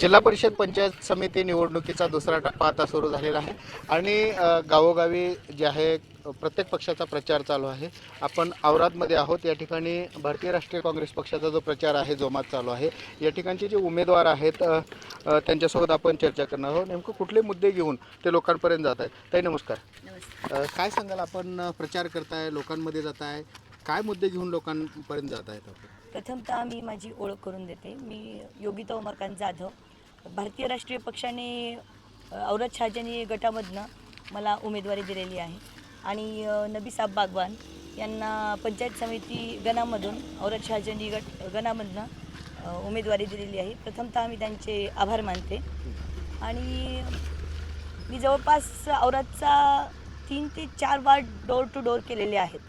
जिल्हा परिषद पंचायत समिती निवडणुकीचा दुसरा टप्पा आता सुरू झालेला आहे. आणि गावोगावी जे आहे प्रत्येक पक्षाचा प्रचार चालू आहे. आपण औरादमध्ये आहोत. या ठिकाणी भारतीय राष्ट्रीय काँग्रेस पक्षाचा जो प्रचार आहे जोमात चालू आहे या ठिकाणचे जे उमेदवार आहेत त्यांच्यासोबत आपण चर्चा करणार आहोत. नेमकं कुठले मुद्दे घेऊन ते लोकांपर्यंत जात आहेत. ताई नमस्कार. काय सांगाल आपण प्रचार करताय लोकांमध्ये जात आहे काय मुद्दे घेऊन लोकांपर्यंत जात आहेत आपण? प्रथमतः मी माझी ओळख करून देते. मी योगिता उमाकांत जाधव. भारतीय राष्ट्रीय पक्षाने औरत शहाजानी गटामधनं मला उमेदवारी दिलेली आहे. आणि अ, नबीसाब बागवान यांना पंचायत समिती गणामधून औरत शहाजानी गट गणामधनं उमेदवारी दिलेली आहे. प्रथमतः मी त्यांचे आभार मानते. आणि मी जवळपास औरतचा तीन ते चार वार्ड डोर टू डोर केलेले आहेत.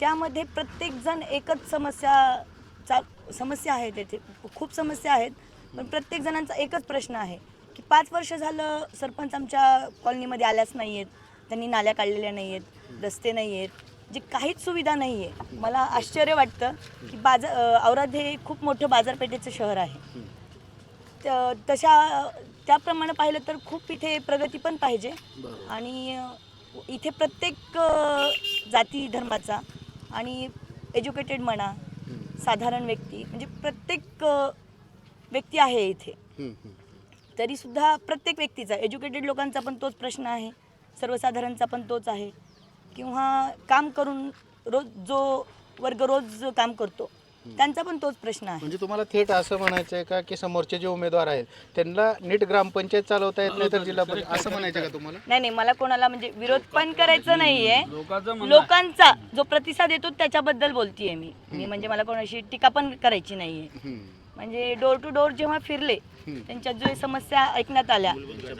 त्यामध्ये प्रत्येकजण एकच समस्या चा समस्या आहेत येथे खूप समस्या आहेत. पण प्रत्येक जणांचा एकच प्रश्न आहे की पाच वर्ष झालं सरपंच आमच्या कॉलनीमध्ये आल्याच नाही आहेत त्यांनी नाल्या काढलेल्या नाही आहेत रस्ते नाही आहेत जे काहीच सुविधा नाही आहे मला आश्चर्य वाटतं की बाजार अ, औराद हे खूप मोठं बाजारपेठेचं शहर आहे. त- तशा त्याप्रमाणे पाहिलं तर खूप इथे प्रगती पण पाहिजे. आणि इथे प्रत्येक जाती धर्माचा आणि एज्युकेटेड म्हणा साधारण व्यक्ती म्हणजे प्रत्येक व्यक्ती आहे इथे. तरीसुद्धा प्रत्येक व्यक्तीचा एज्युकेटेड लोकांचा पण तोच प्रश्न आहे सर्वसाधारणचा पण तोच आहे. किंवा काम करून रोज जो वर्ग रोज काम करतो त्यांचा पण तोच प्रश्न आहे. म्हणजे तुम्हाला थेट असं म्हणायचं आहे का की समोरचे जे उमेदवार आहेत त्यांना नीट ग्रामपंचायत चालवता येत नाही तर जिल्हा परिषद असं म्हणायचं का तुम्हाला? नाही नाही मला कोणाला म्हणजे विरोध पण करायचं नाहीये. लोकांचा जो प्रतिसाद येतो त्याच्याबद्दल बोलतीये मी. मी म्हणजे मला कोणाशी टीका पण करायची नाहीये. म्हणजे डोर टू डोर जेव्हा फिरले त्यांच्या जो समस्या ऐकण्यात आल्या.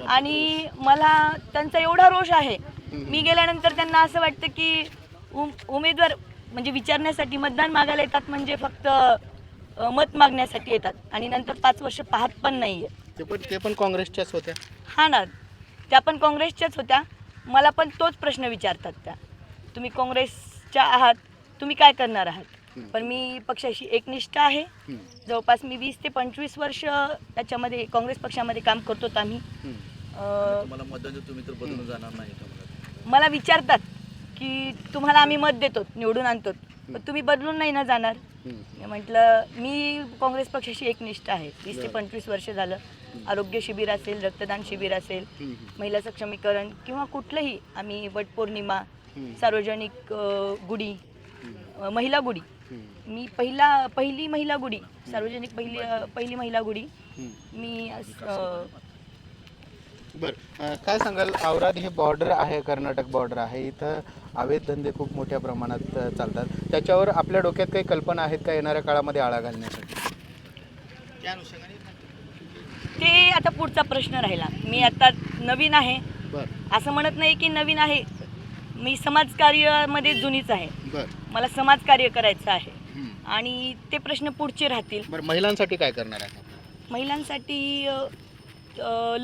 आणि मला त्यांचा एवढा रोष आहे. मी गेल्यानंतर त्यांना असं वाटतं की उम उमेदवार म्हणजे विचारण्यासाठी मतदान मागायला येतात म्हणजे फक्त अ, मत मागण्यासाठी येतात. आणि नंतर पाच वर्ष पाहत पण नाहीये. ते पण ते पण काँग्रेसच्याच होत्या. हा ना. त्या पण काँग्रेसच्याच होत्या. मला पण तोच प्रश्न विचारतात त्या. तुम्ही काँग्रेसच्या आहात तुम्ही काय करणार आहात? पण मी पक्षाशी एकनिष्ठ आहे. जवळपास मी वीस ते पंचवीस वर्ष त्याच्यामध्ये काँग्रेस पक्षामध्ये काम करतो आम्ही. अं, तुम्हाला मतदान देतो तुम्ही तर बदलून जाणार नाही का? मला मला विचारतात की तुम्हाला आम्ही मत देतो निवडून आणतो पण तुम्ही बदलून नाही ना जाणार. मी म्हटलं मी काँग्रेस पक्षाशी एकनिष्ठ आहे. वीस ते पंचवीस वर्ष झालं. आरोग्य शिबिर असेल रक्तदान शिबिर असेल महिला सक्षमीकरण किंवा कुठलंही आम्ही वटपौर्णिमा सार्वजनिक गुढी महिला गुढी. मी पहिला पहिली महिला गुढी सार्वजनिक पहिली पहिली महिला गुढी मी बरं काय सांगाल औराद हे बॉर्डर आहे कर्नाटक बॉर्डर आहे. इथं अवैध धंदे खूप मोठ्या प्रमाणात चालतात. त्याच्यावर आपल्या डोक्यात काही कल्पना आहेत का येणाऱ्या काळामध्ये आळा घालण्यासाठी? त्या अनुषंगाने ते आता पुढचा प्रश्न राहिला. मी आता नवीन आहे. बरं. असं म्हणत नाही की नवीन आहे. मी समाजकार्यामध्ये जुनीच आहे. बरं. मला समाजकार्य करायचं आहे. आणि ते प्रश्न पुढचे राहतील. बरं महिलांसाठी काय करणार आहे महिलांसाठी अ, अ,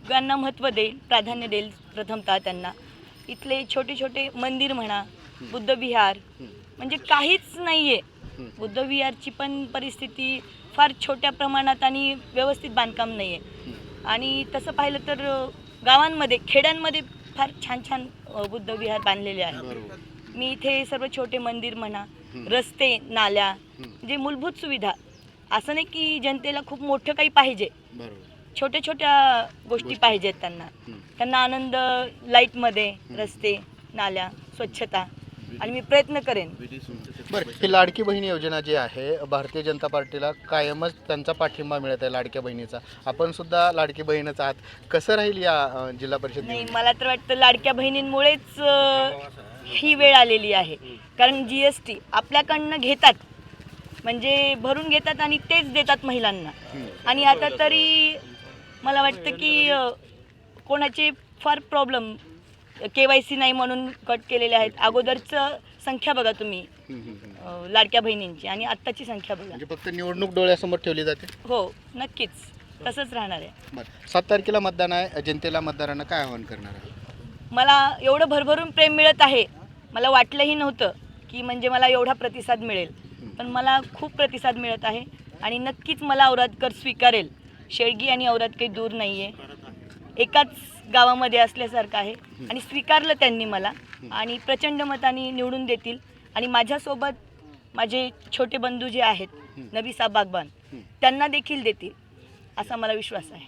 लघुउद्योगांना महत्त्व देईल प्राधान्य देईल प्रथमतः त्यांना. इथले छोटे छोटे मंदिर म्हणा बुद्धविहार म्हणजे काहीच नाही आहे बुद्धविहारची पण परिस्थिती फार छोट्या प्रमाणात आणि व्यवस्थित बांधकाम नाही आहे आणि तसं पाहिलं तर गावांमध्ये खेड्यांमध्ये फार छान छान अ, बुद्धविहार बांधलेले आहेत. मी इथे सर्व छोटे मंदिर म्हणा रस्ते नाल्या म्हणजे मूलभूत सुविधा. असं नाही की जनतेला खूप मोठं काही पाहिजे. छोट्या छोट्या गोष्टी. पाहिजेत त्यांना. त्यांना आनंद लाईटमध्ये रस्ते नाल्या स्वच्छता. आणि मी प्रयत्न करेन. बरं ही लाडकी बहीण योजना जी आहे भारतीय जनता पार्टीला कायमच त्यांचा पाठिंबा मिळत आहे लाडक्या बहिणीचा. आपण सुद्धा लाडकी बहीणच आहात. कसं राहील या अ, जिल्हा परिषद नाही? मला तर वाटतं लाडक्या बहिणींमुळेच अं, ही वेळ आलेली आहे. कारण जी एस टी आपल्याकडनं घेतात. म्हणजे भरून घेतात आणि तेच देतात महिलांना. आणि आता तरी मला वाटतं की कोणाचे फार प्रॉब्लेम के वाय सी नाही म्हणून कट केलेले आहेत. अगोदरचं संख्या बघा तुम्ही. लाडक्या बहिणींची आणि आत्ताची संख्या बघा. म्हणजे फक्त निवडणूक डोळ्यासमोर ठेवली जाते? हो नक्कीच. तसंच राहणार आहे. बरं. सात तारखेला मतदान आहे. जनतेला मतदारांना काय आवाहन करणार आहे? मला एवढं भरभरून प्रेम मिळत आहे. मला वाटलंही नव्हतं की म्हणजे मला एवढा प्रतिसाद मिळेल. पण मला खूप प्रतिसाद मिळत आहे आणि नक्कीच मला औरादकर स्वीकारेल. शेळगी आणि औरात काही दूर नाही आहे एकाच गावामध्ये असल्यासारखं आहे. आणि स्वीकारलं त्यांनी मला. आणि प्रचंड मताने निवडून देतील. आणि माझ्यासोबत माझे छोटे बंधू जे आहेत नबी साहेब बागबान त्यांना देखील देतील असा मला विश्वास आहे.